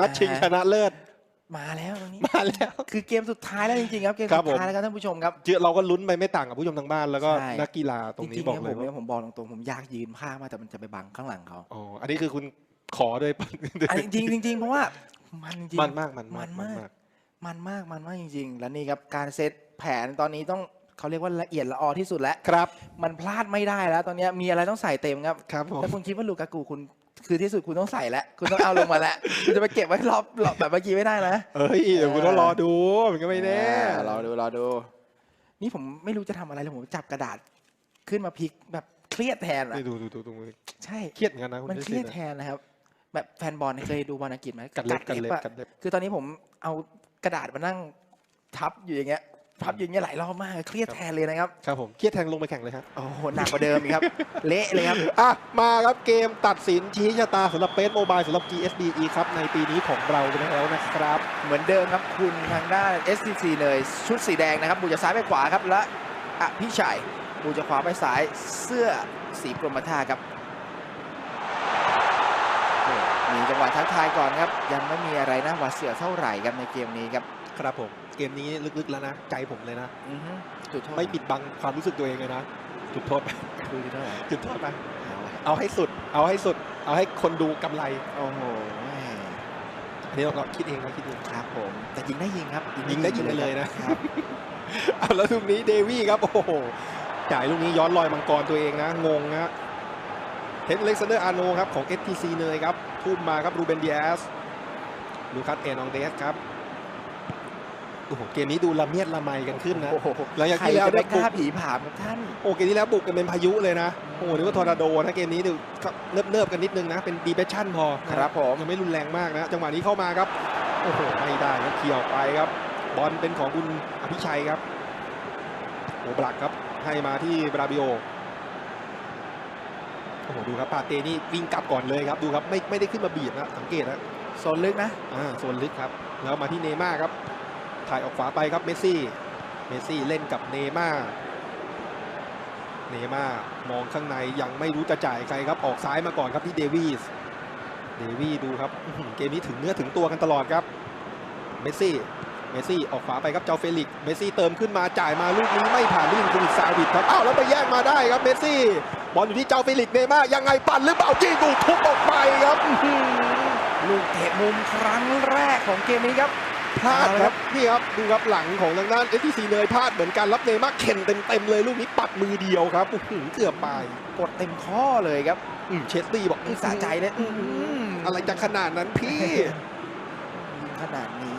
นัดชิงชนะเลิศ มาแล้วตรงนี้มาแล้ว คือเกมสุดท้ายแล้วจริงๆครับ เกมครัสุบดผมท้ายแล้วครับท่านผู้ชมครับเจอเราก็ลุ้นไปไม่ต่างกับผู้ชมทางบ้านแล้วก็ใช่นักกีฬาตรงจนี้ริงบๆอกครับเลผยมว่าเนี่ยผมบอกตรงๆผมอยากยืนภาคมากแต่มันจะไปบังข้างหลังเขาอ๋ออันนี้คือคุณขอด้วยอันนี้จริงๆจริงๆเพราะว่ามันจริงมันมากมันมัมากนมากมันมากมันมากจริง ๆ แล้วนี่ครับการเซตแผนตอนนี้ต้องเขาเรียกว่าละเอียดละออที่สุดแล้วครับ มันพลาดไม่ได้แล้ว ตอนเนี้ยมีอะไรต้องใส่เต็มครับครับผมถ้าคุณคิดว่าลูกากูคุณ คือที่สุดคุณต้องใส่แล้วคุณต้องเอาลงมาแล้วคุณจะไปเก็บไว้รอบรอบแบบเมื่อกี้ไม่ได้นะเอ้ยเดี๋ยวคุณต้องรอดูมันก็ไม่แน่อ่ารอดูรอดู นี่ผมไม่รู้จะทำอะไรเลยผมจับกระดาษขึ้นมาพลิกแบบเครียดแทนอะนี่ดูดูดูตรงนี้ใช่เครียดเหมือนกันนะคุณมันจเคสรียดนะแทนนะครับ แบบแฟนบอลเคยดูบอลอังกฤษไหมกัดเล็บกัดเล็บอะกัดเล็บ คือตอนนี้ผมเอากระดาษมานั่งทับอยู่อย่างเงี้ย ทับอยู่อย่างเงี้ยหลายรอบมากเครียดแทนเลยนะครับครับผมเครียดแทงลงไปแข่งเลยครับโอ้โหหนักกว่าเดิมอีกครับ เละเลยครับอะมาครับเกมตัดสินชี้ชะตาสำหรับเป e โมบายสำหรับ GSB E ครับในปีนี้ของเรากันแล้วนะครับ เหมือนเดิมครับคุณทางด้าน STC เลยชุดสีแดงนะครับบูจะซ้ายไปขวาครับและอภิชัยบูจะขวาไปซ้ายเสื้อสีกรมท่าครับมีจังหวะทักทายก่อนครับ ยังไม่มีอะไรนะหวาดเสียวเท่าไหร่ครับในเกมนี้ครับ ครับผมเกมนี้ลึกๆแล้วนะ ใจผมเลยนะอือฮึจุดโทษไม่ปิดบังความรู้สึกตัวเองเลยนะจุดโทษไปดูจุดโทษจุดโทษไปเอาละเอาให้สุด เอาให้สุด เอาให้คนดูกำไร โอ้โหแม่อันนี้เราเราคิดเองนะคิดเองครับผม แต่ยิงได้ยิงครับยิงได้ยิงไปเลยนะครับ เอาแล้วลูกนี้เดวี่ครับ โอ้โหจ่ายลูกนี้ย้อนลอยมังกรตัวเองนะ งงนะเฮนเล็กซานเดอร์อาโนครับของ FTC เนยครับทุ่มมาครับรูเบนเดียสลูคัสเอนองเดสครับ โอ้โหเกมนี้ดูละเมียดละไมกันขึ้นนะโอ้โหหลังจากใครที่แล้วจะไปเนี่ยกล้าผีผามครับท่านโอ้เกมนี้แล้วบุกกันเป็นพายุเลยนะโอ้โหนึกว่าทอร์นาโดนะเกมนี้ดูเนิบเนิบๆกันนิดนึงนะเป็นดีเ s ชั่นพอนะครับผมยังไม่รุนแรงมากนะ จังหวะนี้เข้ามาครับโอ้โหไม่ได้ครับเขี่ยวไปครับ บอลเป็นของคุณอภิชัยครับโอ้บลักครับให้มาที่บราบิโอโอ้โหดูครับปาเต้นี่วิ่งกลับก่อนเลยครับดูครับไม่ไม่ได้ขึ้นมาบีบนะสังเกตนะโซนลึกนะอ่าส่วนลึกครับแล้วมาที่เนย์ม่าร์ครับ ถ่ายออกขวาไปครับเมสซี่ เมสซี่เล่นกับเนย์ม่า เนย์ม่ามองข้างในยังไม่รู้จะจ่ายใครครับออกซ้ายมาก่อนครับที่เดวิส เดวีดูครับเกมนี้ถึงเนื้อถึงตัวกันตลอดครับ เมสซี่ เมสซี่ออกขวาไปครับเจ้าเฟลิก เมสซี่เติมขึ้นมาจ่ายมาลูกนี้ไม่ผ่านลื่นคุณซาวิดครับ อ้าวแล้วไปแย่งมาได้ครับเมสซี่ บอลอยู่ที่เจ้าเฟลิก เนย์ม่ายังไงปั่นหรือเปล่าจี้ดูทุบออกไปครับ ลูกเตะมุมครั้งแรกของเกมนี้ครับ พลาดเอาละคครัรับบนี่ครับดูครับหลังของทางด้านเอสทีซีเนยพลาดเหมือนกันรับเนย์มาร์เข็นเต็มๆเลยลูกนี้ปัดมือเดียวครับอื้อหือเกือบไปกดเต็มข้อเลยครับอืมเชสตี้บอกอื้อสะใจเลยอื้อหืออะไรจะขนาดนั้นพี่ยิงขนาดนี้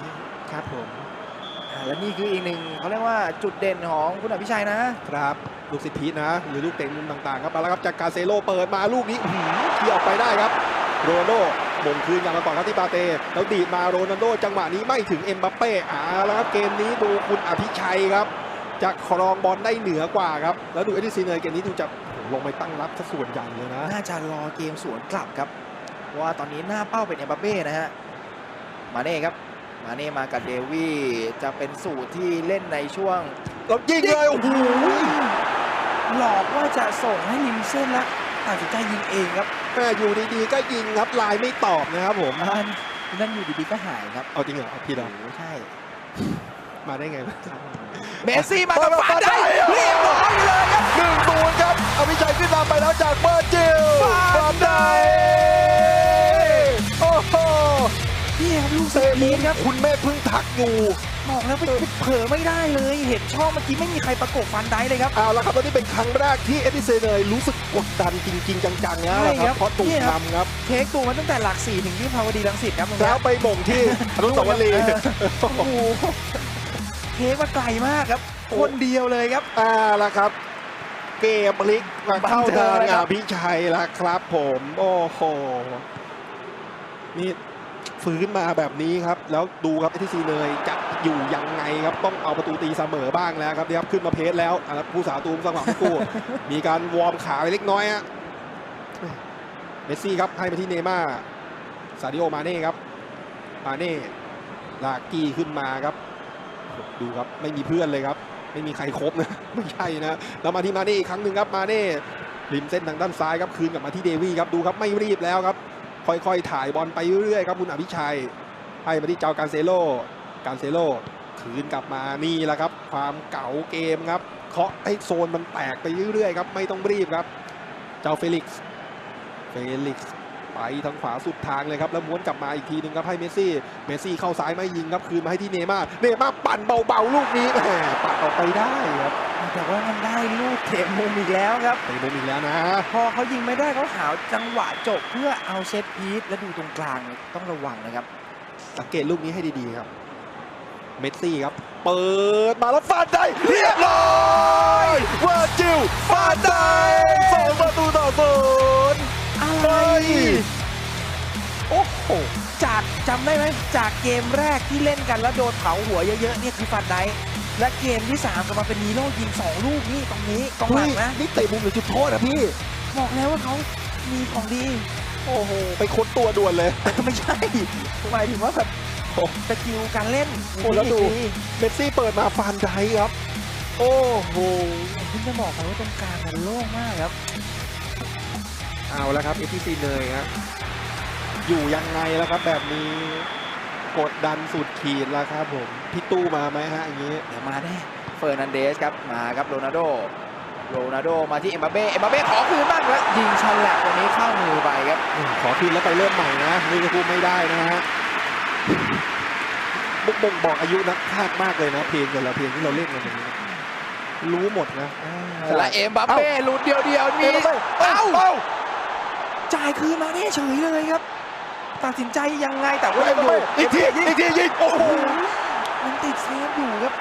ครับผมอ่าและนี่คืออีกหนึ่งเขาเรียกว่าจุดเด่นของคุณอภิชัยนะครับลูกสิทธิพีชนะ หรือลูกเตะมุมต่างๆ ครับมาแล้วครับจากกาเซโลเปิดมาลูกนี้อื้อหือเคลียร์ออกไปได้ครับโรนัลโด มงคืนกลับมาก่อนครับที่ปาเต้แล้วดีดมาโรนัลโดจังหวะนี้ไม่ถึงเอ็มบัปเป้อ่าแล้วครับเกมนี้ดูคุณอภิชัยครับจะครองบอลได้เหนือกว่าครับ แล้วดูเอทีซีเนยเกมนี้ดูจะลงไปตั้งรับซะส่วนใหญ่เลยนะ น่าจะรอเกมสวนกลับครับว่าตอนนี้หน้าเป้าเป็นเอ็มบัปเป้นะฮะมาเน่ครับมาเน่มากับเดวี่จะเป็นสูตรที่เล่นในช่วงยิงเลยโอ้โหหลอกว่าจะส่งให้ริมเส้นแล้วตัดสินใจยิงเองครับ ม่อยู่ดีๆก็ยิงครับลายไม่ตอบนะครับผมอันนั่นอยู่ดีๆก็หายครับเอาจริงเหรอเอาพี่เหรอโอ้โหใช่ มาได้ไงวะเมสซี่มากับฟาดได้เรียบร้อยเลยครับหนึ่งศูนย์ครับอภิชัยขึ้นนำไปแล้วจากเบอร์จิล ครับลูกเซเซมุมีนครับคุณเมฆเพึ่งทักอยู่บอกแล้วไปเผลอไม่ได้เลย เห็นช่องเมื่อกี้ไม่มีใครประกบฟันได้เลยครับเอาละครับตอนนี้เป็นครั้งแรกที่เอ็ดดี้เซเนยรู้สึกกดดันจริง ๆ จังๆนะใช่คครัรับบเพราะถูกเนี่ยครับนำครับเทคตัวมาตั้งแต่หลักสี่ถึงที่พาวดีรังสิตครับตรงแล้เนี้วยไปบ่งที่อนุสาวรีย์โอ้โหเทคมาไกลมากครับ คนเดียวเลยครับอ่าละครับเกมพลิกมาเข้าบันเทิทางงเลยครัอาบภิชัยละครับผม โอ้โหนี่ ฟื้นมาแบบนี้ครับ แล้วดูครับเอทีซีเนยจะอยู่ยังไงครับ ต้องเอาประตูตีเสมอบ้างแล้วครับนี่ครับ ขึ้นมาเพจแล้วผู้สาตูมสังหวะคู่ มีการวอร์มขาไปเล็กน้อยฮะเมสซี่ครับให้ไปที่เนม่าซาดิโอมาเน่ครับ มาเน่ลากกี้ขึ้นมาครับ ดูครับไม่มีเพื่อนเลยครับ ไม่มีใครครบนะไม่ใช่นะแล้วมาที่มาเน่อีกครั้งหนึ่งครับมาเน่ริมเส้นทางด้านซ้ายครับคืนกลับมาที่เดวี่ครับดูครับไม่รีบแล้วครับ ค่อยๆ ถ่ายบอลไปเรื่อยๆครับคุณอภิชัย ให้มาที่เจ้าการเซโลการเซโลคืนกลับมานี่แหละครับ ความเก่าเกมครับเคาะให้โซนมันแตกไปเรื่อยๆครับไม่ต้องรีบครับ เจ้าเฟลิกซ์เฟลิกซ์ ไปทางขวาสุดทางเลยครับแล้วม้วนกลับมาอีกทีหนึ่งครับให้เมสซี่เมสซี่เข้าซ้ายไม่ยิงครับคืนมาให้ที่เนย์มาร์เนย์มาร์ปั่นเบาๆลูกนี้แหมปัดออกไปได้ครับแต่ว่ามันได้ลูกเตะมุมอีกแล้วครับเตะมุมอีกแล้วนะ พอเขายิงไม่ได้เขาหาจังหวะจบเพื่อเอาเซตพีซและดูตรงกลางเนี่ยต้องระวังนะครับ สังเกตลูกนี้ให้ดีๆครับ เมสซี่ครับ เปิดมาแล้วฟาดได้เรียบร้อย จากจำได้ไหมจากเกมแรกที่เล่นกันแล้วโดนเผาหัวเยอะๆเนี่ยคือฟันไดค์และเกมที่3กลับมาเป็นนีโร่ยิง 2 ลูกนี่ตรงนี้กองหลังนะนี่เตะมุมหรือจุดโทษอะพี่ บอกแล้วว่าเขามีของดี โอ้โห ไปค้นตัวด่วนเลยแต่ไม่ใช่หมายถึงว่าแบบโอ้สกิลการเล่นโอ้แล้วดูเมสซี่เปิดมาฟานไดครับ โอ้โหผมเพิ่งจะบอกไปว่าตรงกลางมันโล่งมากครับ เอาแล้วครับ FPC เนยครับ อยู่ยังไงแล้วครับ แบบนี้กดดันสุดขีดแล้วครับผมพี่ตู้มาไหมฮะอย่างนี้เดี๋ยวมาแน่เฟอร์นันเดสครับมาครับโรนัลโดโรนัลโดมาที่เอ็มบัปเป้เอ็มบัปเป้ขอคืนบ้างแล้วยิงชันแหลกตรงนี้เข้ามือไปครับขอคืนแล้วไปเริ่มใหม่นะนี่ก็พูดไม่ได้นะฮะบุกบ่งบอกอายุนักพากย์มากเลยนะเพลงแต่ละเพลงที่เราเล่นกันอย่างนี้นะรู้หมดนะและเอ็มบัปเป้หลุดเดียวเดียวๆนี่เอ้าเอ้าเอ้าจ่ายคืนมาเนี่ยเฉยเลยครับ ตัดสินใจยังไงแต่ว่าเอ้ายังอยู่อีกทีอีกทียิงโอ้โหมันติดเซฟอยู่ครับ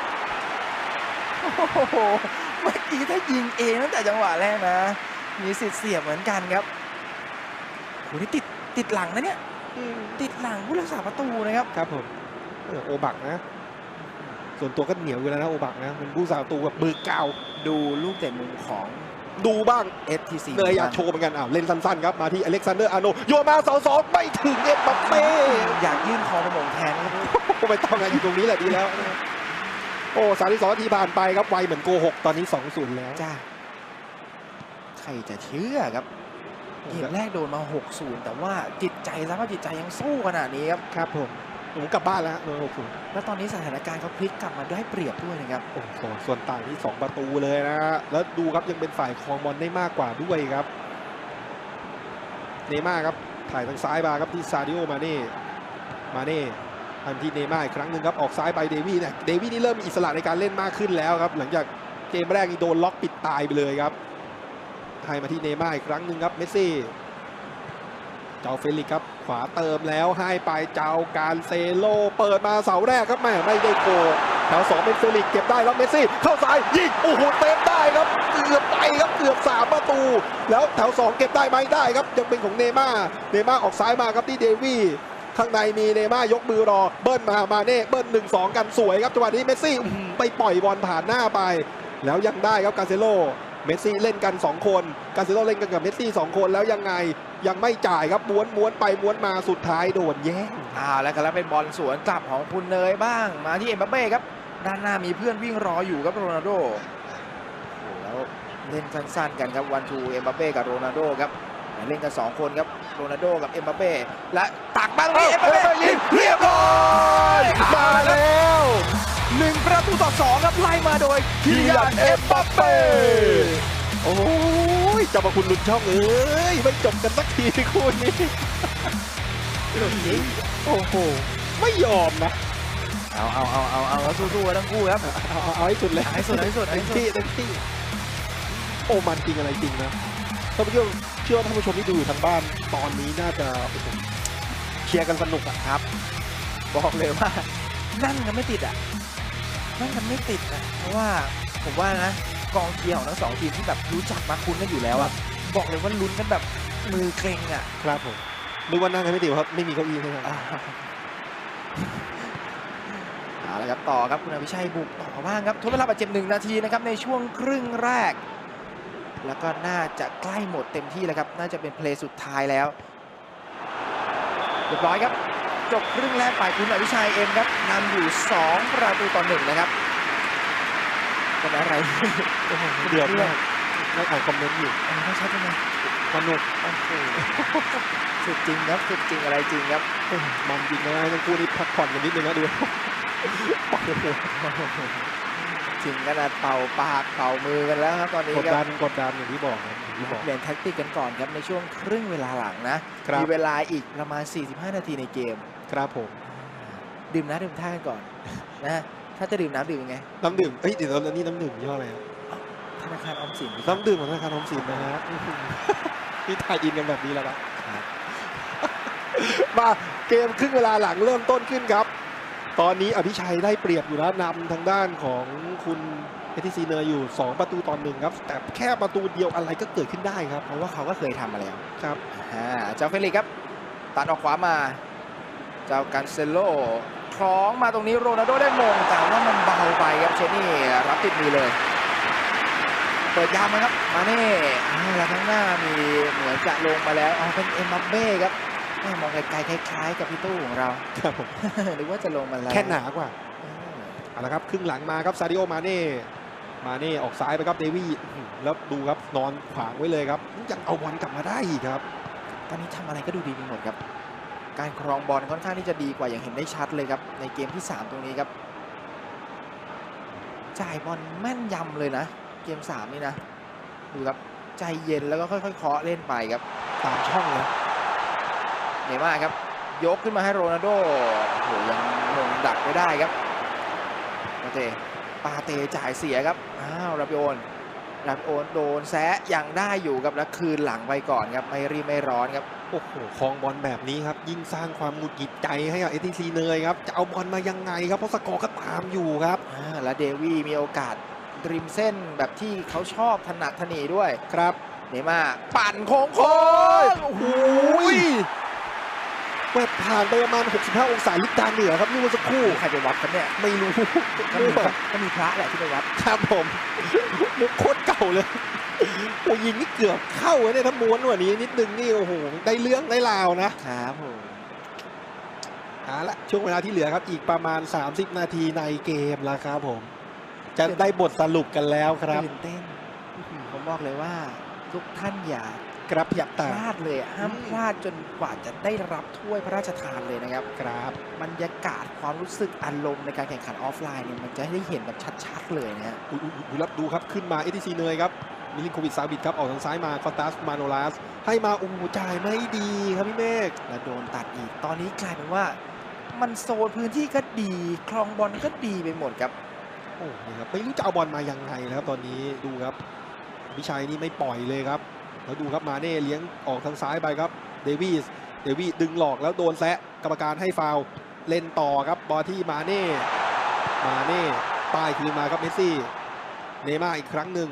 โอ้โหเมื่อกี้ถ้ายิงเองตั้งแต่จังหวะแรกนะ มีสิทธิ์เสียบเหมือนกันครับโหนี่ติดติดหลังนะเนี่ยติดหลังผู้รักษาประตูนะครับครับผมเออโอบักนะ ส่วนตัวก็เหนียวอยู่แล้วนะโอบักนะมันผู้สาวตูแบบมือเก่าดูลูกเตะมุมของ ดูบ้าง STC เนยอยากโชว์เหมือนกันอ้าวเล่นสั้นๆครับ มาที่อเล็กซานเดอร์อาร์โนโยนมาสองสองไม่ถึงเอ็มบัปเป้อยากยื่นคอมาหม่งแทนครับโอ้ไม่ต้องไงอยู่ตรงนี้แหละดีแล้วนะโอ้สามที่สองนาทีผ่านไปครับไวเหมือนโกหกตอนนี้สองศูนย์แล้วจ้าใครจะเชื่อครับเกมแรกโดนมา 6-0 แต่ว่าจิตใจสภาพจิตใจยังสู้ขนาดนี้ครับ ครับผม ผมกลับบ้านแล้วฮะโดนหกศูนย์แล้วตอนนี้สถานการณ์เขาพลิกกลับมาได้เปรียบด้วยนะครับโอ้โหส่วนต่างที่สองประตูเลยนะฮะแล้วดูครับยังเป็นฝ่ายครองบอลได้มากกว่าด้วยครับ เนย์ม่าร์ครับถ่ายทางซ้ายมาครับที่ซาดิโอมาเน่มาเน่ทันที่เนย์ม่าร์อีกครั้งหนึ่งครับออกซ้ายไปเดวี่เนี่ยเดวี่นี่เริ่มมีอิสระในการเล่นมากขึ้นแล้วครับ หลังจากเกมแรกนี่โดนล็อกปิดตายไปเลยครับให้มาที่เนย์ม่าร์อีกครั้งหนึ่งครับเมสซี่เจ้าเฟลิกซ์ครับ ขวาเติมแล้วให้ไปเจ้าการเซโล เปิดมาเสาแรกครับแม่ไม่ได้โกแถวสองเป็นเฟลิกเก็บได้แล้วเมสซี่เข้าซ้ายยิงโอ้โหเต็มได้ครับเกือบไปครับเกือบสามประตู แล้วแถวสองเก็บได้ไหมได้ครับยังเป็นของเนม่าเนม่าออกซ้ายมาครับที่เดวี่ข้างในมีเนม่ายกมือรอเบิ้ลมามาเน่เบิ้ลหนึ่งสองกันสวยครับจังหวะนี้เมสซี่ไปปล่อยบอลผ่านหน้าไป แล้วยังได้ครับกาเซโล เมสซี่เล่นกัน 2 คน กาเซโลเล่นกันกับเมสซี่2คนแล้วยังไงยังไม่จ่ายครับม้วนม้วนไปม้วนมาสุดท้ายโดนแย่งอ่าแล้วก็แล้วเป็นบอลสวนกลับของคุณเนยบ้าง มาที่เอ็มบัปเป้ครับด้านหน้ามีเพื่อนวิ่งรออยู่ครับโรนัลโดโอ้โหแล้วเล่นสั้นๆกันครับวันทูเอ็มบัปเป้กับโรนัลโดครับเล่นกันสองคนครับโรนัลโดกับเอ็มบัปเป้และตักบ้างนี่เอ็มบัปเป้ยิงเรียบร้อยมาแล้ว หนึ่งประตูต่อสองครับไล่มาโดยคียันเอ็มบัปเป้โอ้ยเจะมาคุณหลุดช่องเอ้ยไม่จบกันสักทีคู่นี้โอ้โหไม่ยอมนะเอาเอาเอาเอาเอาเอาสู้ๆกันทั้งคู่ครับเอาเอาเอาให้สุดเลยเอาให้สุดเอาให้สุดเอาเต็ให้มสุดที่เต็มที่โอ้มันจริงอะไรจริงนะท่านผู้ชมเชื่อว่าท่านผู้ชมที่ดูอยู่ทางบ้านตอนนี้น่าจะโอ้โหเชียร์กันสนุกอะครับ บอกเลยว่านั่งกันไม่ติดอะ นั่งกันไม่ติดนะเพราะว่าผมว่านะกองเชียร์ของทั้งสองทีมที่แบบรู้จักมาคุ้นกันอยู่แล้วอะบอกเลยว่าลุ้นกันแบบมือเกรงอะครับผมนึกว่านั่งกันไม่ติดเพราะไม่มีเก้าอี้ใช่ไหมอ่าเอาละครับต่อครับคุณอภิชัยบุกต่อบ้างครับทดเวลาบาดเจ็บหนึ่งนาทีนะครับในช่วงครึ่งแรก แล้วก็น่าจะใกล้หมดเต็มที่แล้วครับ น่าจะเป็นเพลย์สุดท้ายแล้วเรียบร้อยครับ จบครึ่งแรกไปคุณอภิชัยเอ็มครับนำอยู่ 2 ประตูต่อหนึ่งนะครับเป็นอะไรเดือดมากนั่งอ่านคอมเมนต์อยู่เออไม่ใช่ใช่ไหมสนุกโอ้โหสุดจริงครับสุดจริงอะไรจริงครับเอ้ยมันจริงนะทั้งคู่นี้พักผ่อนกันนิดนึงนะดูถึงขนาดเป่าปากเป่ามือกันแล้วครับตอนนี้กดคดัรับนกดดันอย่างที่บอกนะอย่างที่บอกเปลี่ยนแท็กติกกันก่อนครับในช่วงครึ่งเวลาหลังนะครับมีเวลาอีกประมาณ 45 นาทีในเกม ครับผม ดื่มน้ำดื่มท่ากันก่อนนะ ถ้าจะดื่มน้ำดื่มยังไง น้ำดื่มเอ้ยเดี๋ยวแล้วนี่น้ำดื่มยี่ห้ออะไรครับธนาคารออมสินน้ำดื่มของธนาคารออมสินนะฮะนี่ถ่ายอินกันแบบนี้แล้วนะมาเกมครึ่งเวลาหลังเริ่มต้นขึ้นครับ ตอนนี้อภิชัยได้เปรียบอยู่แล้วนำทางด้านของคุณเอทีซีเนยอยู่ 2 ประตูตอนหนึ่งครับ แต่แค่ประตูเดียวอะไรก็เกิดขึ้นได้ครับ เพราะว่าเขาก็เคยทำมาแล้วครับอ่าเจ้าเฟลิกซ์ครับ ตัดออกขวามา เจ้ากันเซโลคล้องมาตรงนี้โรนัลโดได้มงแต่ว่ามันเบาไปครับเชนี่รับติดมือเลย เปิดยาวมาครับมาเน่อ่าแล้วข้างหน้ามีเหมือนจะลงมาแล้วเอาเป็นเอ็มบัปเบ้ครับแม่มองไกลๆคล้ายๆกับพี่ตู้ของเราครับผมหรือว่าจะลงมาแล้วแค่หนากว่าเออเอาละครับครึ่งหลังมาครับซาดิโอมาเน่มาเน่ออกซ้ายไปครับเดวี่อื้อหือแล้วดูครับนอนขวางไว้เลยครับยังเอาบอลกลับมาได้อีกครับ ตอนนี้ทำอะไรก็ดูดีไปหมดครับ การครองบอลค่อนข้างที่จะดีกว่าอย่างเห็นได้ชัดเลยครับ ในเกมที่ 3 ตรงนี้ครับ จ่ายบอลแม่นยำเลยนะ เกม 3 นี่นะ ดูครับ ใจเย็นแล้วก็ค่อยๆเคาะเล่นไปครับ ตามช่องเลยเนย์ม่าร์ครับ ยกขึ้นมาให้โรนัลโดโอ้โหยังมงดักไม่ได้ครับปาเตปาเตจ่ายเสียครับอ้าวราบิโอนราบิโอนโดนแซะยังได้อยู่ครับแล้วคืนหลังไปก่อนครับไม่รีบไม่ร้อนครับ โอ้โหคลองบอลแบบนี้ครับ ยิ่งสร้างความหงุดหงิดใจให้กับเอทีซีเนยครับ จะเอาบอลมายังไงครับ เพราะสกอร์ก็ตามอยู่ครับอ่าและเดวี่มีโอกาสริมเส้นแบบที่เขาชอบถนัดถนีด้วยครับ เนย์ม่าร์ปั่นโค้งโค้งโอ้โหเปิดผ่านไปประมาณ 65 องศาลิกดานเหนือครับนี่เมื่อสักครู่ใครไปวัดกันเนี่ย ไม่รู้ก็มีก็มีพระแหละที่ไปวัดครับผมมุกโคตรเก่าเลย โอ้ยิงนี่เกือบเข้าเลยเนี่ยถ้าม้วนกว่านี้นิดนึงนี่โอ้โหได้เรื่องได้ราวนะครับผมเอาละช่วงเวลาที่เหลือครับอีกประมาณ 30 นาทีในเกมแล้วครับผม จะได้บทสรุปกันแล้วครับตื่นเต้นผมบอกเลยว่า ทุกท่านอย่ากระพอริย่าบพตาลาดเลยอะห้ามพลาดจนกว่าจะได้รับถ้วยพระราชทานเลยนะครับครับบรรยากาศความรู้สึกอารมณ์ในการแข่งขันออฟไลน์เนี่ยมันจะได้เห็นแบบชัดๆเลยนะฮะอุ๊ยอุ๊ยอุ๊ยรับดูครับขึ้นมาเอทีซีเนยครับ มิลินโควิดซาบิดครับ ออกทางซ้ายมาคอสตาสมาโนลัสให้มาโอ้โหจ่ายไม่ดีครับพี่เมฆแล้วโดนตัดอีก ตอนนี้กลายเป็นว่า มันโซนพื้นที่ก็ดี คลองบอลก็ดีไปหมดครับ โอ้นี่ครับไม่รู้จะเอาบอลมายังไงนะครับตอนนี้ดูครับวิชัยนี่ไม่ปล่อยเลยครับ แล้วดูครับมาเน่เลี้ยงออกทางซ้ายไปครับเดวิสเดวิสดึงหลอกแล้วโดนแซะกรรมการให้ฟาวล์เล่นต่อครับบอลที่มาเน่มาเน่ป้ายคืนมาครับเมสซี่เนย์ม่าร์อีกครั้งหนึ่ง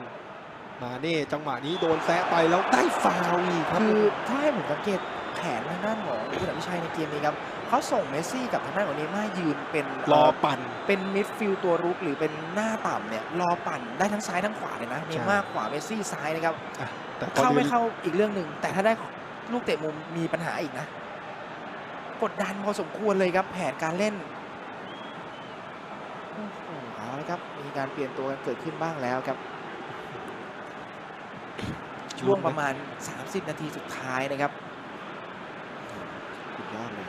มาเน่จังหวะนี้โดนแซะไปแล้วได้ฟาวล์อีกครับคือถ้าให้ผมสังเกตแผนทางด้านของคุณอภิชัยในเกมนี้ครับเขาส่งเมสซี่กับทางด้านของเนย์ม่าร์ยืนเป็นรอเปั่น เป็นมิดฟิลด์ตัวรุกหรือเป็นหน้าต่ำเนี่ยรอปั่นได้ทั้งซ้ายทั้งขวาเลยนะเนย์ม่าร์ขวาเมสซี่ซ้ายนะครับแต่ตอนเข้านี้ไม่เข้าอีกเรื่องหนึ่งแต่ถ้าได้ลูกเตะมุมมีปัญหาอีกนะ กดดันพอสมควรเลยครับแผนการเล่นโอ้โหเอาละครับมีการเปลี่ยนตัวกันเกิดขึ้นบ้างแล้วครับ ช่วงประมาณ 30 นาทีสุดท้ายนะครับสุดยอดเลย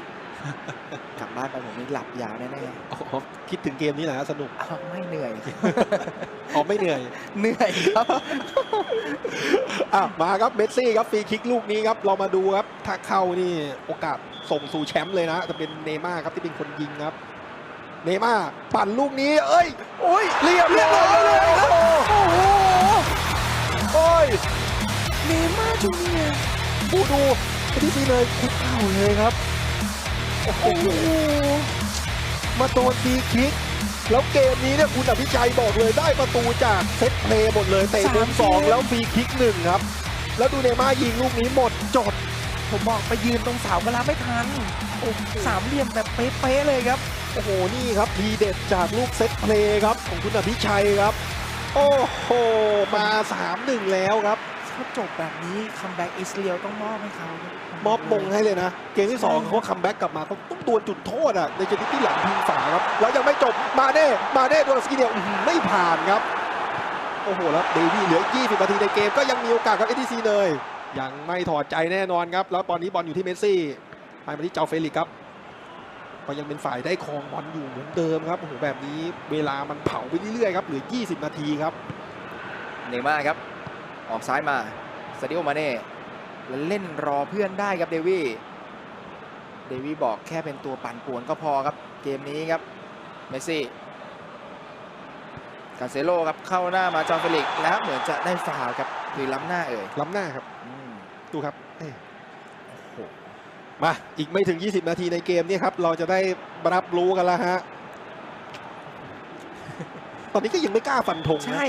กลับบ้านไปผมนี่หลับยาวแน่อ๋อคิดถึงเกมนี้แหละฮะสนุกๆอ้าวไม่เหนื่อยอ๋อไม่เหนื่อย เหนื่อยครับอะมาครับเมสซี่ครับฟรีคิกลูกนี้ครับเรามาดูครับ ถ้าเข้านี่โอกาสส่งสู่แชมป์เลยนะ จะเป็นเนย์ม่าร์ครับที่เป็นคนยิงครับ เนย์ม่าร์ปั่นลูกนี้ เอ้ยโอ้ยเรียบร้อยเลยครับโอ้โห โอ้ยเนย์ม่าร์จูเนียร์ดูดูที่ซีเลยคุกเข่าเลยครับ โอ้โห มาโดนฟรีคิก แล้วเกมนี้เนี่ยคุณอภิชัยบอกเลยได้ประตูจากเซตเพลย์หมดเลยเตะมุมสองแล้วฟรีคิกหนึ่งครับ แล้วดูเนย์ม่าร์ยิงลูกนี้หมดจด ผมบอกไปยืนตรงเสาเวลาไม่ทันสามเหลี่ยมแบบเป๊ะๆเลยครับ โอ้โห นี่ครับทีเด็ดจากลูกเซตเพลย์ครับของคุณอภิชัยครับ โอ้โห มา 3-1 แล้วครับถ้าจบแบบนี้คัมแบ็กอิสเรียลต้องมอบให้เขาครับมอบมงให้เลยนะ เกมที่2เขาคัมแบ็กกลับมาเขาต้องดวลจุดโทษอะในชนิดที่หลังพิงฝาครับ แล้วยังไม่จบมาเน่มาเน่โดนสกีเดียวอื้อหือไม่ผ่านครับ โอ้โห แล้วเดวี่เหลือ 20 นาทีในเกมก็ยังมีโอกาสครับเอทีซีเลยยังไม่ถอดใจแน่นอนครับ แล้วตอนนี้บอลอยู่ที่เมสซี่ให้มาที่เจ้าเฟลิกซ์ครับ ก็ยังเป็นฝ่ายได้ครองบอลอยู่เหมือนเดิมครับโอ้โหแบบนี้เวลามันเผาไปเรื่อยๆครับเหลือ 20 นาทีครับเนย์มาร์ครับ ออกซ้ายมาซาดิโอมาเน่แล้วเล่นรอเพื่อนได้ครับเดวี่เดวี่บอกแค่เป็นตัวปั่นป่วนก็พอครับ เกมนี้ครับเมสซี่กาเซโลครับเข้าหน้ามาจอห์นเฟลิกซ์แล้วเหมือนจะได้ฟาวล์ครับคือล้ำหน้าเอ่ยล้ำหน้าครับอืมดูครับเอ้ยโอ้โห มาอีกไม่ถึง 20 นาทีในเกมนี้ครับ เราจะได้รับรู้กันแล้วฮะ ตอนนี้ก็ยังไม่กล้าฟันธงนะ ใช่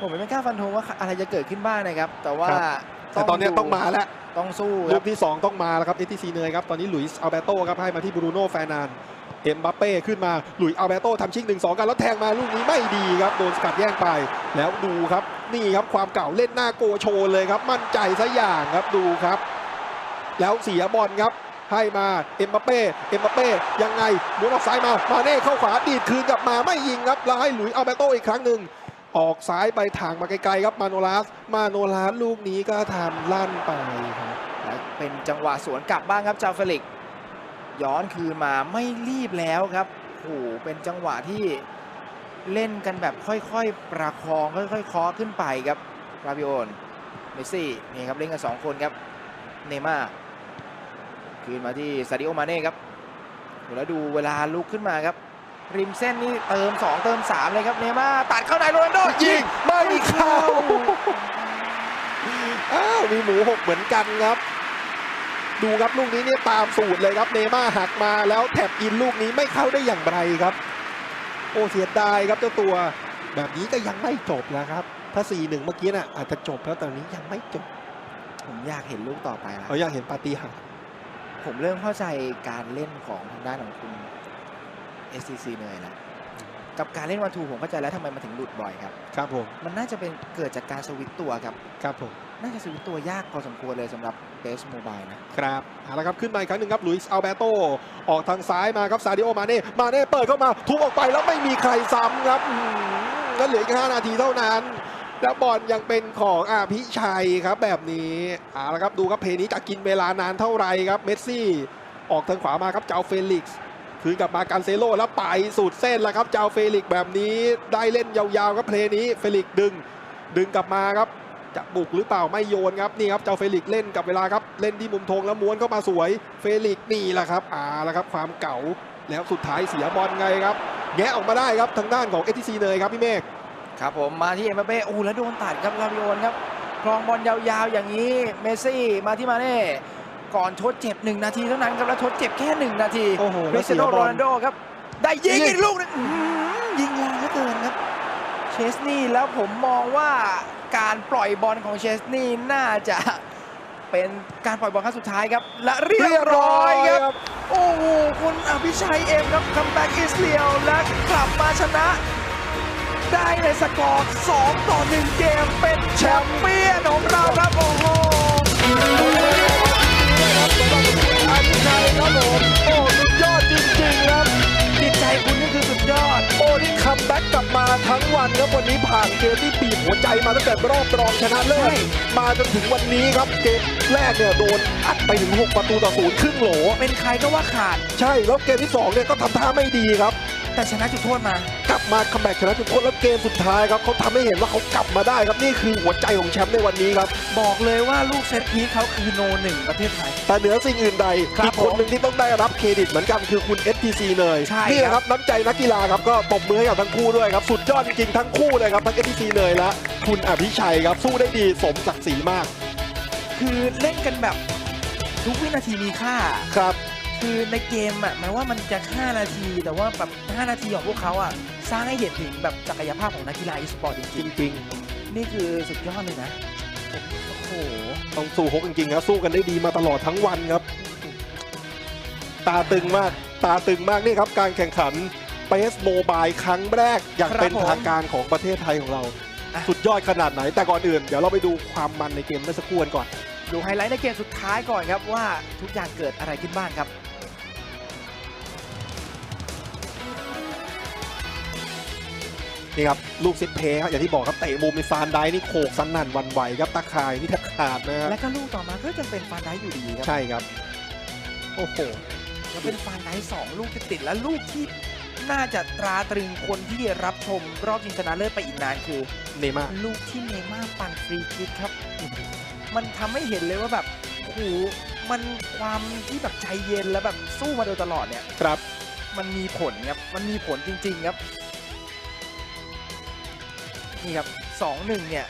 ผมไม่กล้าฟันธงว่าอะไรจะเกิดขึ้นบ้างนะครับ แต่ว่าครับ แต่ตอนนี้ดูต้องมาแล้วต้องสู้คลูรับ กที่ 2 ต้องมาแล้วครับเอทีซีเนยครับ ตอนนี้หลุยส์อัลเบโตครับ ให้มาที่บรูโน่แฟร์นานเอ็มบัปเป้ขึ้นมาหลุยส์อัลเบโตทำชิงหนึ่งสองกันแล้วแทงมาลูกนี้ไม่ดีครับ โดนสกัดแย่งไป แล้วดูครับ นี่ครับความเก่าเล่นหน้าโกโชว์เลยครับ มั่นใจซะอย่างครับดูครับ แล้วเสียบอลครับ ให้มาเอ็มบัปเป้เอ็มบัปเป้ยังไงหมุนออกซ้ายมามาเน่เข้าขวาดีดคืนกลับมาไม่ยิงครับแล้วให้หลุยส์อัลเบโตอีกครั้งหนึ่งออกซ้ายไปทางมาไกลๆครับมาโนลาสมาโนลาสลูกนี้ก็ทำลั่นไปครับและเป็นจังหวะสวนกลับบ้างครับจาเฟลิก ย้อนคืนมาไม่รีบแล้วครับโอ้โหเป็นจังหวะที่เล่นกันแบบค่อยๆ ประคองค่อยๆเคาะขึ้นไปครับราบิโอนเมซี่นี่ครับเล่นกันสองคนครับเนม่า คืนมาที่ซาดิโอมาเน่ครับโหแล้วดูเวลาลุกขึ้นมาครับ ริมเส้นนี่เติม 2 เติม 3 เลยครับเนย์ม่าร์ตัดเข้าในโรนัลโดยิงไม่เข้าอ้าวมีหมูหกเหมือนกันครับ ดูครับลูกนี้เนี่ยตามสูตรเลยครับเนย์ม่าร์หักมาแล้วแท็บอินลูกนี้ไม่เข้าได้อย่างไรครับ โอ้เสียดายครับเจ้าตัว แบบนี้ก็ยังไม่จบนะครับ ถ้า4-1เมื่อกี้น่ะอาจจะจบแล้วแต่อันนี้ยังไม่จบ ผมอยากเห็นลูกต่อไปแล้วเราอยากเห็นปาฏิหาริย์ ผมเริ่มเข้าใจการเล่นของทางด้านของคุณ SCC เนยแล้วกับการเล่นวันทูผมเข้าใจแล้วทำไมมันถึงหลุดบ่อยครับ ครับผม มันน่าจะเป็นเกิดจากการสวิตช์ตัวครับ ครับผม น่าจะสวิตช์ตัวยากพอสมควรเลยสำหรับเบสโมบายนะครับเอาละครับ ขึ้นมาอีกครั้งหนึ่งครับลุยส์อัลเบโต ออกทางซ้ายมาครับซาดิโอมาเน่มาเน่เปิดเข้ามาทุบออกไปแล้วไม่มีใครซ้ำครับอื้อหือแล้วเหลืออีก5นาทีเท่านั้น แล้วบอลยังเป็นของอาพิชัยครับแบบนี้เอาละครับดูครับเพลนี้จะกินเวลานานเท่าไรครับเมสซี่ออกทางขวามาครับเจ้าเฟลิกซ์คืนกลับมาการเซโลแล้วไปสุดเส้นแล้วครับเจ้าเฟลิกซ์แบบนี้ได้เล่นยาวๆครับเพลนี้เฟลิกซ์ดึง ดึงกลับมาครับจะบุกหรือเปล่าไม่โยนครับนี่ครับเจ้าเฟลิกซ์เล่นกับเวลาครับเล่นที่มุมธงแล้วม้วนเข้ามาสวยเฟลิกซ์นี่แหละครับอ่าแล้วครับความเก่าแล้วสุดท้ายเสียบอลไงครับแงะออกมาได้ครับทางด้านของเอทีซีเลยครับพี่เมฆ ครับผมมาที่เอ็มบัปเป้โอ้แล้วโดนตัดครับลาบิโอนครับครองบอลยาวๆอย่างนี้เมสซี่มาที่มาเน่ก่อนทดเจ็บ1นาทีเท่านั้นครับแล้วทดเจ็บแค่1นาทีโอ้โหคแล้ริวสเสีเตียยโนบโรอลนัลโดครับได้ยิงยิงอีกลูกหนึงอื้อหือยิงแรงเหลือเกินครับเชสนี่แล้วผมมองว่าการปล่อยบอลของเชสนี่น่าจะเป็นการปล่อยบอลครั้งสุดท้ายครับ และเรียบร้อยครับ โอ้โหคุณอภิชัยเอ็มครับคัมแบ็กอิสเลียวและกลับมาชนะ ได้ในสกอร์ 2 ต่อ 1 เกมเป็นแชมเปี้ยนของเราครับโอ้โหอาพิชัยครับผมโอ้สุดยอดจริงๆครับจิตใจคุณนี่คือสุดยอด โอ้นี่คัมแบ็กกลับมาทั้งวันครับวันนี้ผ่านเกมที่บีบหัวใจมาตั้งแต่รอบรองชนะเลิใช่ศมาจนถึงวันนี้ครับเกมแรกเนี่ยโดนอัดไปถึง 6 ประตูต่อศูนย์ครึ่งโหล เป็นใครก็ว่าขาด ใช่แล้วเกมที่2เนี่ยก็ทำท่าไม่ดีครับ แต่ชนะจุดโทษมากลับ มาคัมแบ็กชนะจุดโทษแล้วเกมสุดท้ายครับเขาทำให้เห็นว่าเขากลับมาได้ครับนี่คือหัวใจของแชมป์ในวันนี้ครับ บอกเลยว่าลูกเซตพีคเขาคือโนหนึ่งประเทศไทย แต่เหนือสิ่งอื่นใดครับอีกคนหนึ่งที่ต้องได้รับเครดิตเหมือนกันคือคุณ STC เลยใช่นี่แหละคครัรับบน้ำใจนักกีฬาครับก็ตบมือให้กับทั้งคู่ด้วยครับสุดยอดจริงๆทั้งคู่เลยครับทั้ง STC เลยและคุณอภิชัยครับสู้ได้ดีสมศักดิ์ศรีมาก คือเล่นกันแบบทุกวินาทีมีค่าครับ คือในเกมอะแม้ว่ามันจะ 5 นาที แต่ว่าแบบ5นาทีของพวกเขาอะสร้างให้เห็นถึงแบบศักยภาพของนักกีฬาอีสปอร์ตจจริงริงๆ นี่คือสุดยอดเลยนะ โอ้โห ๆ ต้องสู้ฮกจริงๆครับสู้กันได้ดีมาตลอดทั้งวันครับ ตาตึงมาก ตาตึงมากนี่ครับ การแข่งขันเปสโมบายครั้งแรก อย่างครับเป็นผมทางการของประเทศไทยของเรา อะ สุดยอดขนาดไหน แต่ก่อนอื่น เดี๋ยวเราไปดูความมันในเกมเมื่อสักครู่กันก่อน ดูไฮไลท์ในเกมสุดท้ายก่อนครับว่าทุกอย่างเกิดอะไรขึ้นบ้างครับ นี่ครับลูกเซตเพลย์ครับอย่างที่บอกครับเตะมุมในฟานไดนี่โขกสนั่นหวันไหวครับตาข่ายนี่แทบขาดนะฮะและก็ลูกต่อมาก็ยังเป็นฟานไดอยู่ดีครับใช่ครับ โอ้โหแล้วเป็นฟานไดสองลูกติดๆและลูกที่น่าจะตราตรึงคนที่รับชมรอบชิงชนะเลิศไปอีกนานคือเนย์มาร์ลูกที่เนย์ม่าร์ปั่นฟรีคิกครับ มันทำให้เห็นเลยว่าแบบโอ้โหมันความที่แบบใจเย็นแล้วแบบสู้มาโดยตลอดเนี่ยครับ มันมีผลครับ มันมีผลจริง ๆ ครับ นี่ครับสองหนึ่งเนี่ย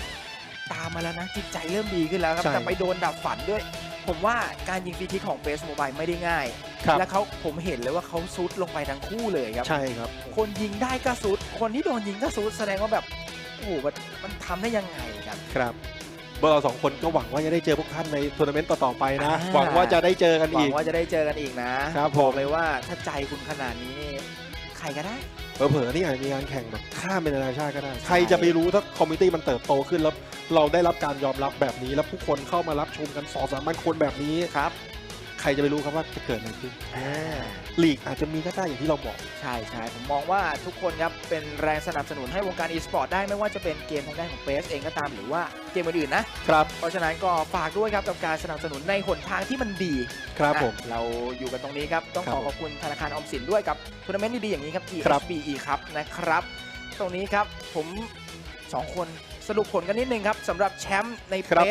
ตามมาแล้วนะจิตใจเริ่มดีขึ้นแล้วครับใช่แต่ไปโดนดับฝันด้วย ผมว่าการยิงฟรีคิกของเบสโมบายไม่ได้ง่าย ครับ และเขาผมเห็นเลยว่าเขาซุดลงไปทั้งคู่เลยครับ ใช่ครับ คนยิงได้ก็ซุด คนที่โดนยิงก็ซุดแสดงว่าแบบโอ้โหมันมันทำได้ยังไงครับ ครับพวกเราสองคนก็หวังว่าจะได้เจอพวกท่านในทัวร์นาเมนต์ต่อๆไปนะ อ่า หวังว่าจะได้เจอกันหวัอีงกว่าจะได้เจอกันอีกนะครับผมบอกเลยว่าถ้าใจคุณขนาดนี้นี่ใครก็ได้ เผลอๆนี่อาจจะมีงานแข่งแบบข้ามเป็นนานาชาติก็ได้ ใครจะไปรู้ถ้าคอมมิตี้มันเติบโตขึ้นแล้วเราได้รับการยอมรับแบบนี้ แล้วผู้คนเข้ามารับชมกันสองสามพันคนแบบนี้ครับใครจะไปรู้ครับว่าจะเกิดอะไรขึ้นลีกอาจจะมีก็ได้อย่างที่เราบอก ใช่ใช่ผมมองว่าทุกคนครับ เป็นแรงสนับสนุนให้วงการอีสปอร์ตได้ไม่ว่าจะเป็นเกมทางด้านของเ s เองก็ตามหรือว่าเกมอื่นๆนะ ครับ เพราะฉะนั้นก็ฝากด้วยครับกับการสนับสนุนในหนทางที่มันดีครับอะผมเราอยู่กันตรงนี้ครับ ต้องครัขบอขอบคุณธนาคารออมสินด้วยกับทัวร์นาเมนต์ดีๆอย่างนี้ครับ ครับ GSBE ครับนะครับ ตรงนี้ครับผมสองคนสรุปผลกันนิดนึงครับสำหรับแชมป์ในครับ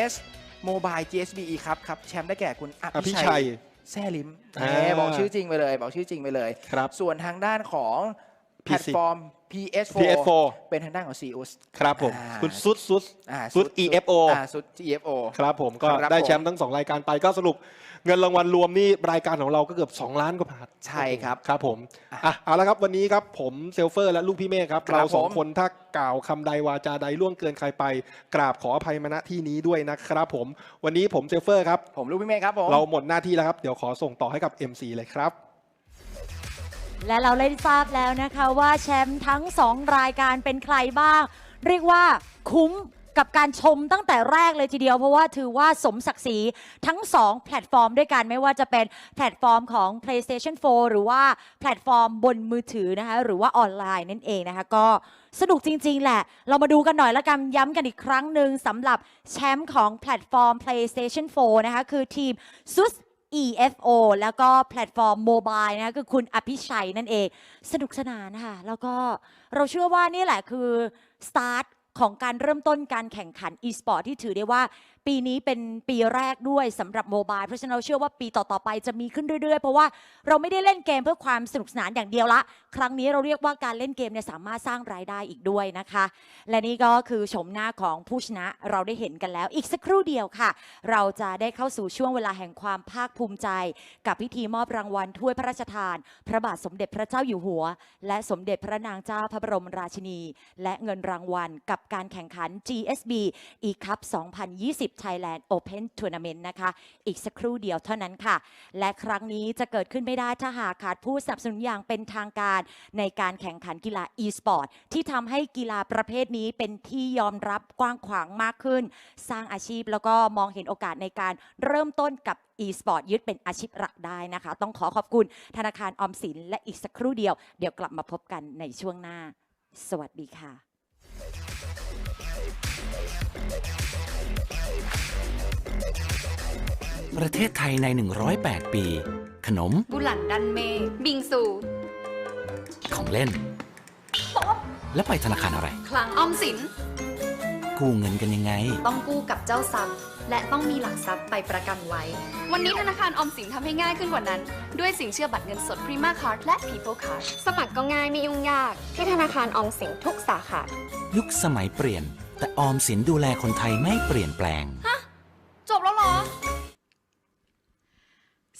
PES Mobile GSBE ครับครับแชมป์ได้แก่คุณออภิภิชัชัยยแซ่ลิมอ่า แหมบอกชื่อจริงไปเลย บอกชื่อจริงไปเลย ครับ ส่วนทางด้านของ แพลต PC ฟอร์ม PS4 PS4 เป็นทางด้านของ COS ครับผมอ่าคุณซุดซุดอ่าสุด EFO อ่าสุด EFO ครับผมก็ครับได้ผมแชมป์ทั้ง 2 รายการไปก็สรุปเงินรางวัลรวมนี่รายการของเราก็เกือบ 2 ล้านกว่าบาทใช่ครับครับผมอะอะเอาละครับวันนี้ครับผมเซลเฟอร์และลูกพี่เมฆครับครับเราสองผมคนถ้ากล่าวคำใดวาจาใดล่วงเกินใครไป กราบขออภัยมาณที่นี้ด้วยนะครับผมวันนี้ผมเซลเฟอร์ครับผมลูกพี่เมฆครับผมเราหมดหน้าที่แล้วครับเดี๋ยวขอส่งต่อให้กับ MC เลยครับ และเราได้ทราบแล้วนะคะว่าแชมป์ทั้ง 2 รายการเป็นใครบ้าง เรียกว่าคุ้มกับการชมตั้งแต่แรกเลยทีเดียวเพราะว่าถือว่าสมศักดิ์ศรีทั้ง 2 แพลตฟอร์มด้วยกันไม่ว่าจะเป็นแพลตฟอร์มของ PlayStation 4 หรือว่าแพลตฟอร์มบนมือถือนะคะหรือว่าออนไลน์นั่นเองนะคะก็สนุกจริง ๆ แหละ เรามาดูกันหน่อยละกันย้ำกันอีกครั้งหนึ่งสำหรับแชมป์ของแพลตฟอร์ม PlayStation 4 นะคะคือทีม SUS EFO แล้วก็แพลตฟอร์มโมบายนะคือคุณอภิชัยนั่นเอง สนุกสนานค่ะ แล้วก็เราเชื่อว่านี่แหละคือสตาร์ทของการเริ่มต้นการแข่งขัน e-sport ที่ถือได้ว่า ปีนี้เป็นปีแรกด้วยสำหรับโมบายเพราะฉะนั้นเราเชื่อว่าปีต่อๆไปจะมีขึ้นเรื่อยๆ เพราะว่าเราไม่ได้เล่นเกมเพื่อความสนุกสนานอย่างเดียวละ ครั้งนี้เราเรียกว่าการเล่นเกมเนี่ยสามารถสร้างรายได้อีกด้วยนะคะ และนี่ก็คือชมหน้าของผู้ชนะเราได้เห็นกันแล้วอีกสักครู่เดียวค่ะ เราจะได้เข้าสู่ช่วงเวลาแห่งความภาคภูมิใจ กับพิธีมอบรางวัลถ้วยพระราชทาน พระบาทสมเด็จพระเจ้าอยู่หัว และสมเด็จพระนางเจ้าพระบรมราชินี และเงินรางวัลกับการแข่งขัน GSB e Cup 2020 Thailand Open Tournament นะคะ อีกสักครู่เดียวเท่านั้นค่ะ และครั้งนี้จะเกิดขึ้นไม่ได้ถ้าหากขาดผู้สนับสนุนอย่างเป็นทางการในการแข่งขันกีฬา e-sport ที่ทำให้กีฬาประเภทนี้เป็นที่ยอมรับกว้างขวางมากขึ้น สร้างอาชีพแล้วก็มองเห็นโอกาสในการเริ่มต้นกับ e-sport ยึดเป็นอาชีพหลักได้นะคะ ต้องขอขอบคุณธนาคารออมสินและอีกสักครู่เดียว เดี๋ยวกลับมาพบกันในช่วงหน้า สวัสดีค่ะ ประเทศไทยใน 108 ปี ขนม บุหลันดันเม บิงซู ของเล่น แล้วไปธนาคารอะไร คลังออมสิน กู้เงินกันยังไง ต้องกู้กับเจ้าทรัพย์ และต้องมีหลักทรัพย์ไปประกันไว้ วันนี้ธนาคารออมสินทำให้ง่ายขึ้นกว่านั้น ด้วยสินเชื่อบัตรเงินสด Prima Card และ People Card สมัครก็ง่ายไม่ยุ่งยาก ที่ธนาคารออมสินทุกสาขา ยุคสมัยเปลี่ยน แต่ออมสินดูแลคนไทยไม่เปลี่ยนแปลง จบแล้วเหรอ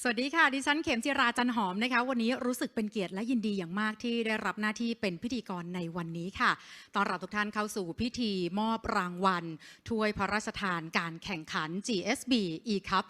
สวัสดีค่ะ ดิฉันเข็มจิราจันหอมนะคะ วันนี้รู้สึกเป็นเกียรติและยินดีอย่างมากที่ได้รับหน้าที่เป็นพิธีกรในวันนี้ค่ะ ตอนรับทุกท่านเข้าสู่พิธีมอบรางวัลถ้วยพระราชทานการแข่งขัน GSB e-Cup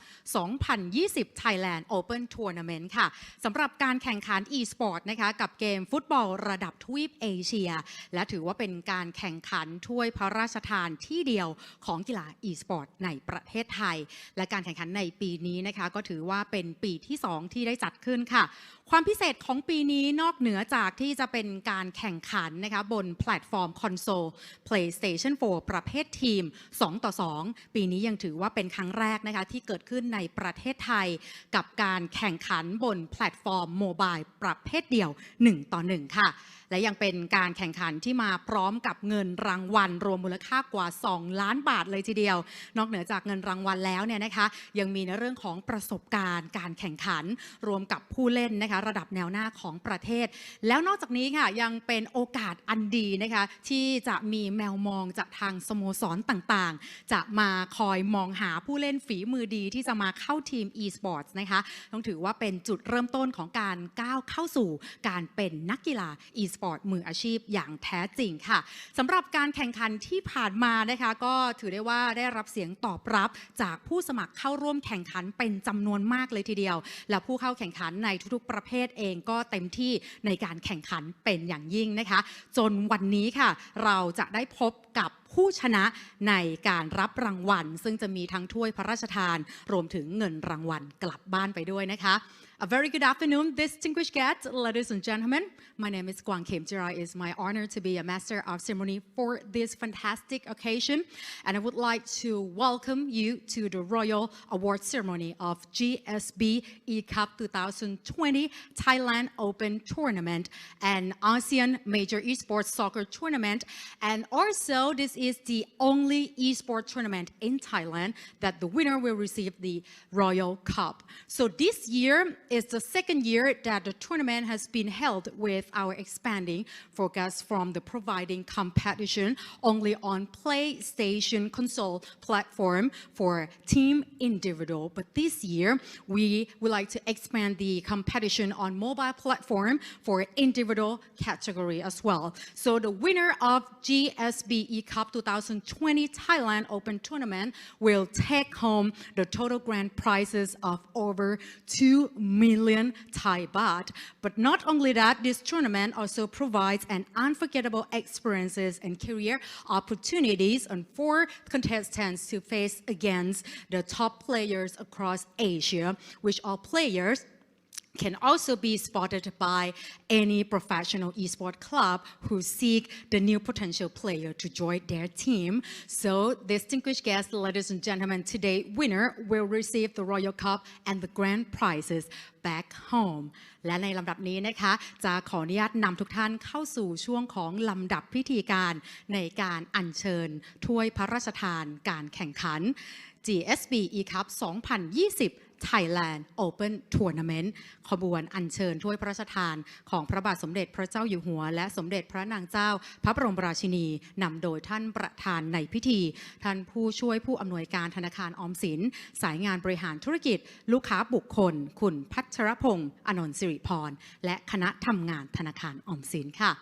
2020 Thailand Open Tournament ค่ะสำหรับการแข่งขัน e-sport นะคะกับเกมฟุตบอลระดับทวีปเอเชีย และถือว่าเป็นการแข่งขันถ้วยพระราชทานที่เดียวของกีฬา e-sport ในประเทศไทย และการแข่งขันในปีนี้นะคะก็ถือว่าเป็นปีที่ 2 ที่ได้จัดขึ้นค่ะ ความพิเศษของปีนี้นอกเหนือจากที่จะเป็นการแข่งขันนะคะบนแพลตฟอร์มคอนโซล PlayStation 4 ประเภททีม 2 ต่อ 2 ปีนี้ยังถือว่าเป็นครั้งแรกนะคะที่เกิดขึ้นในประเทศไทย กับการแข่งขันบนแพลตฟอร์มโมบายประเภทเดียว 1 ต่อ 1 ค่ะและยังเป็นการแข่งขันที่มาพร้อมกับเงินรางวัล รวมมูลค่ากว่า 2 ล้านบาทเลยทีเดียว นอกเหนือจากเงินรางวัลแล้วเนี่ยนะคะยังมีในเรื่องของประสบการณ์การแข่งขัน รวมกับผู้เล่นนะคะระดับแนวหน้าของประเทศ แล้วนอกจากนี้ค่ะยังเป็นโอกาสอันดีนะคะที่จะมีแมวมองจากทางสโมสรต่างๆ จะมาคอยมองหาผู้เล่นฝีมือดีที่จะมาเข้าทีม e-sports นะคะต้องถือว่าเป็นจุดเริ่มต้นของการก้าวเข้าสู่การเป็นนักกีฬา e e-sport มืออาชีพอย่างแท้จริงค่ะสำหรับการแข่งขันที่ผ่านมานะคะ ก็ถือได้ว่าได้รับเสียงตอบรับจากผู้สมัครเข้าร่วมแข่งขันเป็นจำนวนมากเลยทีเดียว และผู้เข้าแข่งขันในทุกๆ ประเภทเองก็เต็มที่ในการแข่งขันเป็นอย่างยิ่งนะคะ จนวันนี้ค่ะ เราจะได้พบกับผู้ชนะในการรับรางวัล ซึ่งจะมีทั้งถ้วยพระราชทาน รวมถึงเงินรางวัลกลับบ้านไปด้วยนะคะ A very good afternoon, distinguished guests, ladies and gentlemen. My name is Guang Kim Jira. It's my honor to be a master of ceremony for this fantastic occasion. And I would like to welcome you to the Royal Award Ceremony of GSB E-Cup 2020 Thailand Open Tournament and ASEAN Major Esports Soccer Tournament. And also, this is the only esports tournament in Thailand that the winner will receive the Royal Cup. So this year is the second year that the tournament has been held with our expanding focus from the providing competition only on PlayStation console platform for team individual. But this year, we would like to expand the competition on mobile platform for individual category as well. So the winner of GSB E Cup 2020 Thailand Open Tournament will take home the total grand prizes of over 2 million Thai baht. But not only that, this tournament also provides an unforgettable experiences and career opportunities and for contestants to face against the top players across Asia, which are players can also be spotted by any professional esport club who seek the new potential player to join their team. So, distinguished guests, ladies and gentlemen, today winner will receive the Royal Cup and the grand prizes back home และในลำดับนี้นะคะ จะขออนุญาตนำทุกท่านเข้าสู่ช่วงของลำดับพิธีการในการอัญเชิญถ้วยพระราชทานการแข่งขัน GSB E Cup 2020 Thailand Open Tournament ขบวนอัญเชิญถ้วยพระราชทานของพระบาทสมเด็จพระเจ้าอยู่หัว และสมเด็จพระนางเจ้า พระบรมราชินีนำโดยท่านประธานในพิธี ท่านผู้ช่วยผู้อำนวยการธนาคารออมสิน สายงานบริหารธุรกิจ ลูกค้าบุคคล คุณพัชรพงศ์อนนท์สิริพร และคณะทำงานธนาคารออมสินค่ะ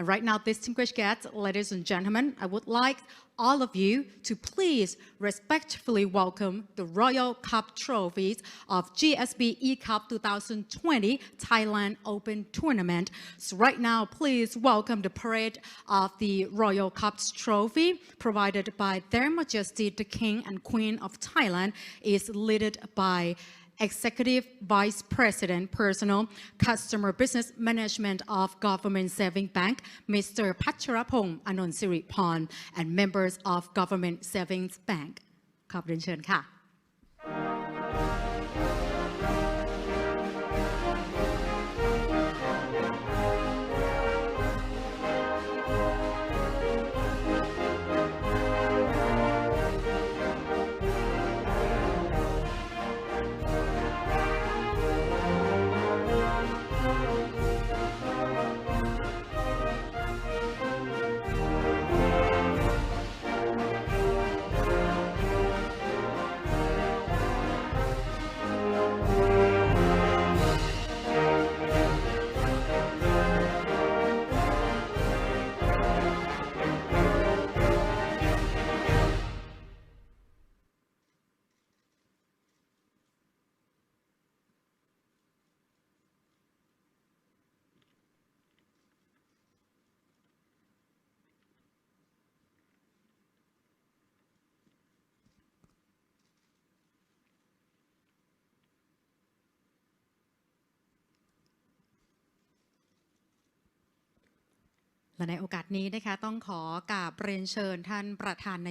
And right now, distinguished guests, ladies and gentlemen, I would like all of you to please respectfully welcome the Royal Cup trophies of GSB E Cup 2020 Thailand Open Tournament. So right now, please welcome the parade of the Royal Cups trophy provided by Their Majesty the King and Queen of Thailand is led by Executive Vice President, Personal Customer Business Management of Government Saving Bank, Mr. Pacharapong Anon Siriporn, and members of Government Savings Bank ขอบเรียนเชิญค่ะ และในโอกาสนี้นะคะต้องขอกราบเรียนเชิญท่านประธานใน